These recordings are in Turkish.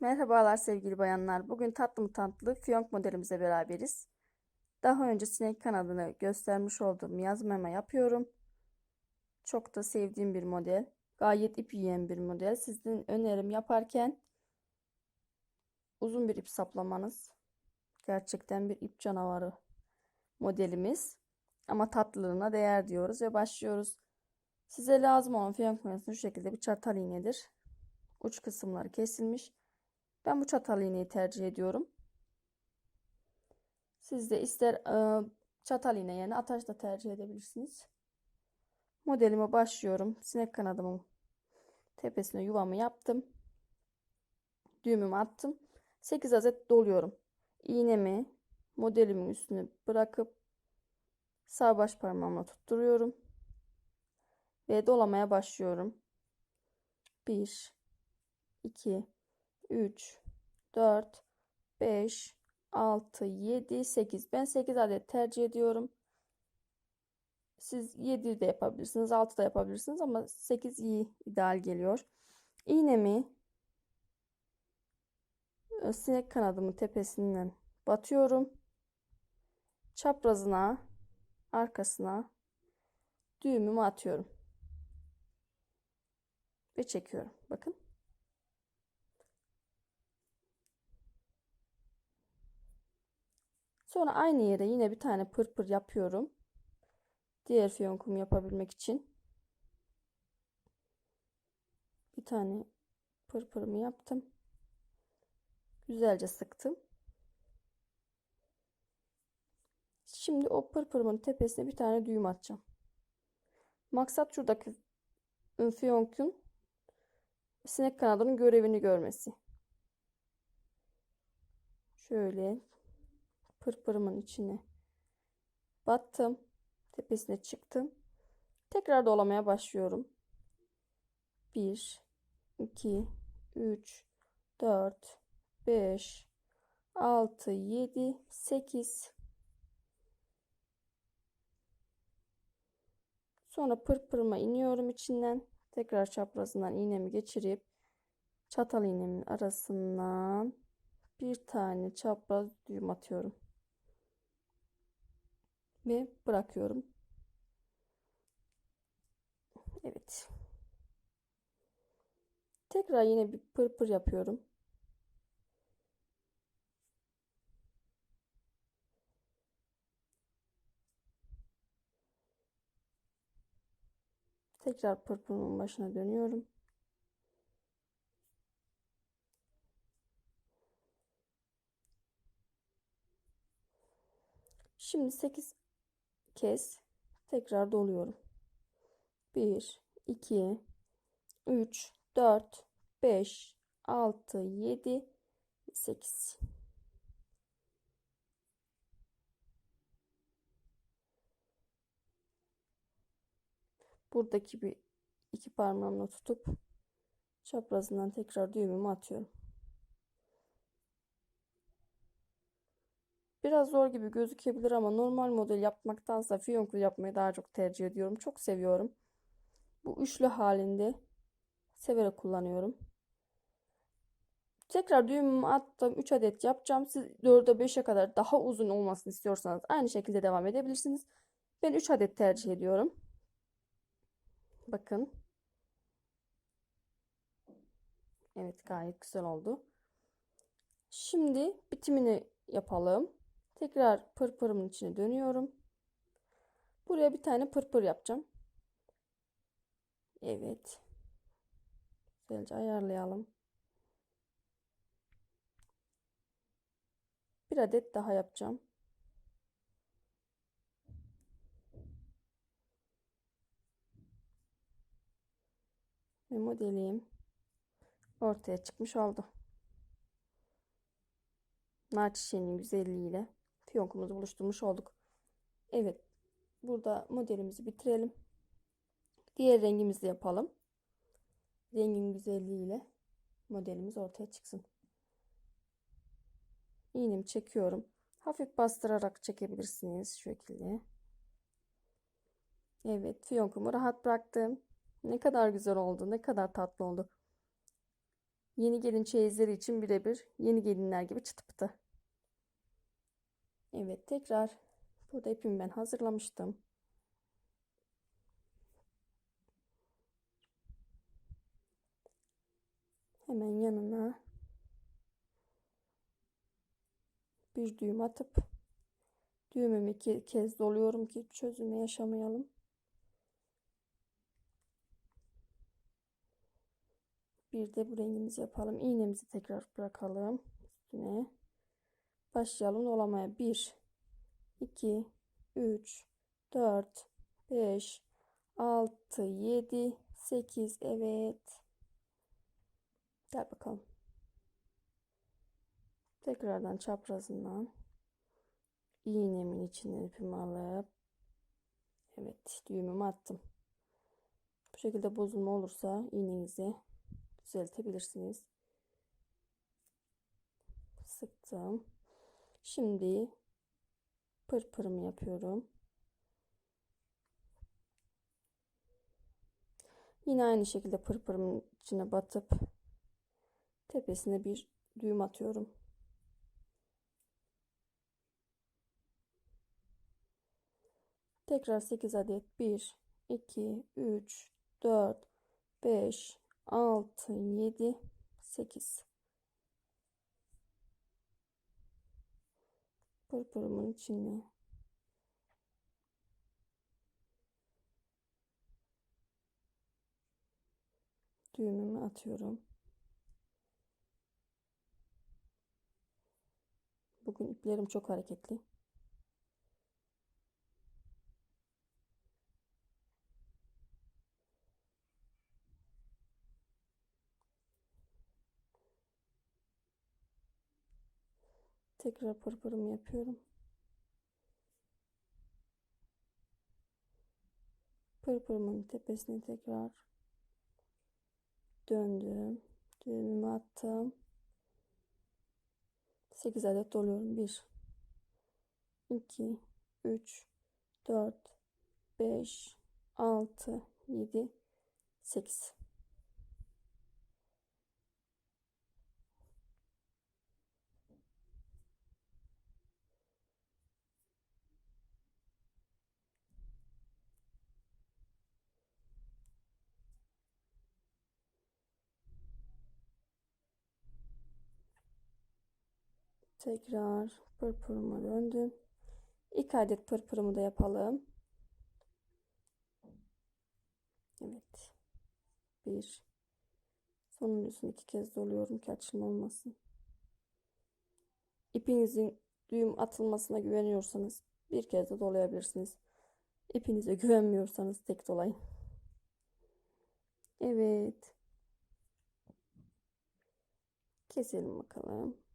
Merhabalar sevgili bayanlar. Bugün tatlı mı tatlı fiyonk modelimize beraberiz. Daha önce sinek kanadını göstermiş olduğum yaz mema yapıyorum. Çok da sevdiğim bir model. Gayet ip yiyen bir model. Sizin önerim yaparken uzun bir ip saplamanız. Gerçekten bir ip canavarı modelimiz. Ama tatlılığına değer diyoruz ve başlıyoruz. Size lazım olan fiyonk mayasını şu şekilde bir çatal iğnedir. Uç kısımları kesilmiş. Ben bu çatal iğneyi tercih ediyorum. Siz de ister e, çatal iğne yerine ataş da tercih edebilirsiniz. Modelime başlıyorum. Sinek kanadımın tepesine yuvamı yaptım. Düğümümü attım. 8 adet doluyorum. İğnemi modelimin üstüne bırakıp sağ baş parmağımla tutturuyorum. Ve dolamaya başlıyorum. 1 2 3 4 5 6 7 8 ben 8 adet tercih ediyorum. Siz 7 de yapabilirsiniz 6 da yapabilirsiniz ama 8 iyi ideal geliyor. İğnemi e, sinek kanadımın tepesinden batıyorum. Çaprazına arkasına düğümümü atıyorum ve çekiyorum. Bakın Sonra aynı yere yine bir tane pırpır yapıyorum. Diğer fiyonkumu yapabilmek için. Bir tane pırpırımı yaptım. Güzelce sıktım. Şimdi o pırpırımın tepesine bir tane düğüm atacağım. Maksat şuradaki fiyonkun sinek kanadının görevini görmesi. Şöyle pırpırımın içine battım. Tepesine çıktım. Tekrar dolamaya başlıyorum. 1 2 3 4 5 6 7 8 Sonra pırpırıma iniyorum içinden. Tekrar çaprazından iğnemi geçirip çatal iğnemin arasından bir tane çapraz düğüm atıyorum ve bırakıyorum. Evet. Tekrar yine bir pırpır yapıyorum. Tekrar pırpırımın başına dönüyorum. Şimdi 8 kez tekrar doluyorum. 1, 2, 3, 4, 5, 6, 7, 8. Buradaki bir iki parmağımla tutup çaprazından tekrar düğümümü atıyorum. Biraz zor gibi gözükebilir ama normal model yapmaktansa fiyonklu yapmayı daha çok tercih ediyorum. Çok seviyorum. Bu üçlü halinde severek kullanıyorum. Tekrar düğümümü attım. 3 adet yapacağım. Siz 4'e 5'e kadar daha uzun olmasını istiyorsanız aynı şekilde devam edebilirsiniz. Ben 3 adet tercih ediyorum. Bakın. Evet gayet güzel oldu. Şimdi bitimini yapalım. Tekrar pırpırımın içine dönüyorum. Buraya bir tane pırpır yapacağım. Evet. Güzelce ayarlayalım. Bir adet daha yapacağım. Ve modelim ortaya çıkmış oldu. Nar güzelliğiyle fiyonkumuzu buluşturmuş olduk. Evet. Burada modelimizi bitirelim. Diğer rengimizi yapalım. Rengin güzelliğiyle modelimiz ortaya çıksın. İğnemi çekiyorum. Hafif bastırarak çekebilirsiniz şu şekilde. Evet, fiyonkumu rahat bıraktım. Ne kadar güzel oldu, ne kadar tatlı oldu. Yeni gelin çeyizleri için birebir yeni gelinler gibi çıtı pıtı. Evet tekrar burada ipimi ben hazırlamıştım. Hemen yanına bir düğüm atıp düğümümü iki kez doluyorum ki çözülme yaşamayalım. Bir de bu rengimizi yapalım. İğnemizi tekrar bırakalım üstüne. Başlayalım dolamaya. 1 2 3 4 5 6 7 8 evet. Gel bakalım. Tekrardan çaprazından iğnemin içine ipimi alıp evet düğümümü attım. Bu şekilde bozulma olursa iğnenizi düzeltebilirsiniz. Sıktım. Şimdi pırpırımı yapıyorum. Yine aynı şekilde pırpırımın içine batıp tepesine bir düğüm atıyorum. Tekrar 8 adet 1 2 3 4 5 6 7 8 pırpırımın içine düğümümü atıyorum. Bugün iplerim çok hareketli. Tekrar pırpırımı yapıyorum. Pırpırımın tepesine tekrar döndüm. Düğümümü attım. 8 adet doluyorum. 1 2 3 4 5 6 7 8 Tekrar pırpırıma döndüm. İlk adet pırpırımı da yapalım. Evet. Bir. Sonuncusunun iki kez doluyorum ki açılma olmasın. İpinizin düğüm atılmasına güveniyorsanız bir kez de dolayabilirsiniz. İpinize güvenmiyorsanız tek dolayın. Evet. Keselim bakalım.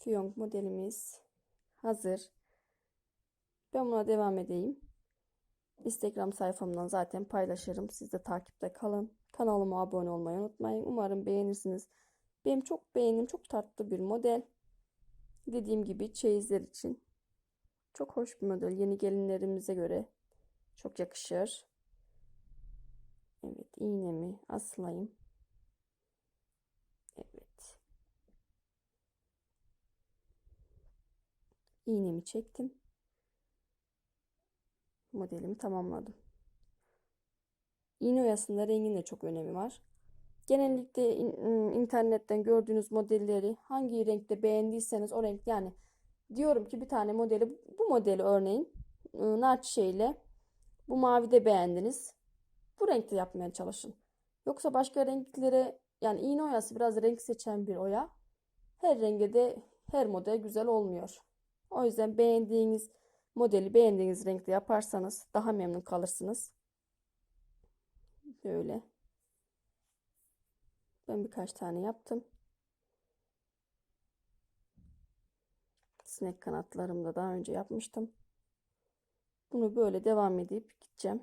Fiyonk modelimiz hazır. Ben buna devam edeyim. Instagram sayfamdan zaten paylaşırım. Siz de takipte kalın. Kanalıma abone olmayı unutmayın. Umarım beğenirsiniz. Benim çok beğendiğim çok tatlı bir model. Dediğim gibi çeyizler için çok hoş bir model. Yeni gelinlerimize göre çok yakışır. Evet iğnemi aslayayım. Evet. İğnemi çektim. Modelimi tamamladım. İğne oyasında rengin de çok önemi var. Genellikle internetten gördüğünüz modelleri hangi renkte beğendiyseniz o renk yani diyorum ki bir tane modeli bu modeli örneğin nar çiçeğiyle bu mavide beğendiniz. Bu renkte yapmaya çalışın. Yoksa başka renklere yani iğne oyası biraz renk seçen bir oya. Her renge de her model güzel olmuyor. O yüzden beğendiğiniz modeli beğendiğiniz renkte yaparsanız daha memnun kalırsınız. Böyle. Ben birkaç tane yaptım. Sinek kanatlarımda daha önce yapmıştım. Bunu böyle devam edip gideceğim.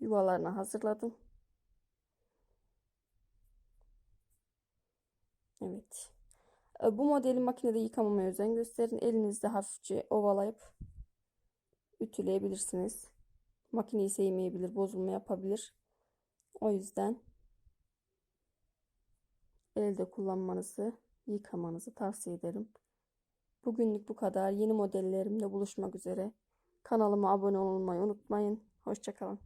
Yuvalarına hazırladım. Evet. E, bu modeli makinede yıkamamaya özen gösterin. Elinizde hafifçe ovalayıp ütüleyebilirsiniz. Makineyi sevmeyebilir, bozulma yapabilir. O yüzden elde kullanmanızı, yıkamanızı tavsiye ederim. Bugünlük bu kadar. Yeni modellerimle buluşmak üzere. Kanalıma abone olmayı unutmayın. Hoşçakalın.